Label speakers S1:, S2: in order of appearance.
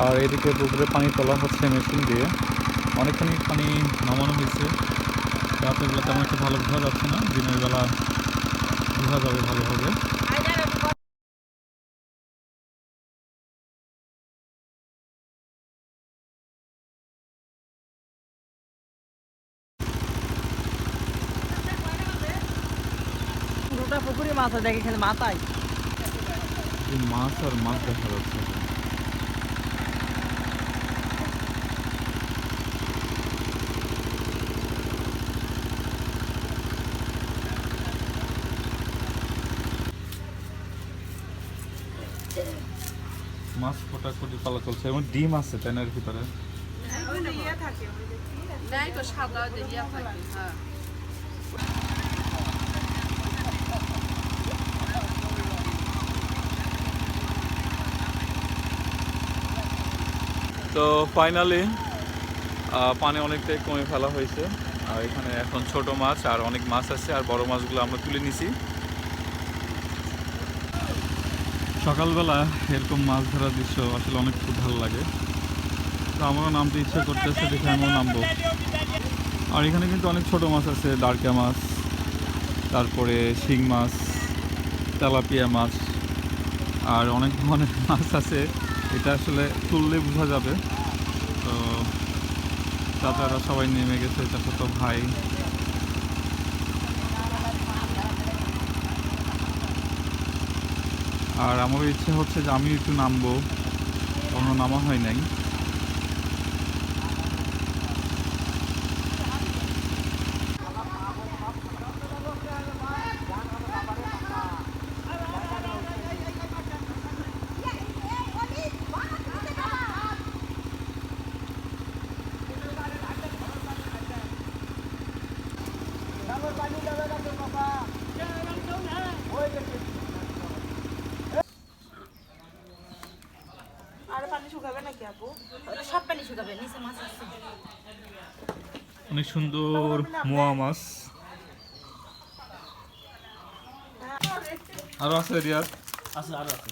S1: আর এদিকে পুকুরে পানি তোলা হচ্ছে মেশিন দিয়ে। অনেকখানি পানি নামানো হয়েছে। রাতের বেলা তেমন একটা ভালো বোঝা যাচ্ছে না দিনের বেলা বোঝা যাবে ভালোভাবে
S2: পুরোটা পুকুরে মাছ দেখে খালি মাথায়।
S1: মাছ আর মাছ দেখা যাচ্ছে। মাছ ফোটাফুটি পালা চলছে। এবং ডিম আছে তাই না এর ভিতরে
S3: হ্যাঁ।
S1: তো ফাইনালি পানি অনেকটাই কমে ফেলা হয়েছে। আর এখানে এখন ছোট মাছ আর অনেক মাছ আছে আর বড় মাছগুলো আমরা তুলে নিছি। সকালবেলা এরকম মাছ ধরার দৃশ্য আসলে অনেক খুব ভালো লাগে। তো আমারও নামতে ইচ্ছে করতেছে, দেখে আমিও নামবো। আর এখানে কিন্তু অনেক ছোট মাছ আছে দারকা মাছ, তারপরে শিং মাছ, তেলাপিয়া মাছ, আর অনেক ধরনের মাছ আছে। এটা আসলে তুললে বোঝা যাবে। তো চাচারা সবাই নেমে গেছে চাচা তো ভাই। আর আমার ইচ্ছে হচ্ছে যে আমি একটু নামবো কোনো নামা হয় নাই
S4: আর পানি শুকাবে নাকি আপু?
S3: সব পানি শুকাবে নিচে মাছ আছে।
S1: অনেক সুন্দর মোয়া মাছ। আরও আছে
S2: আছে আরও আছে।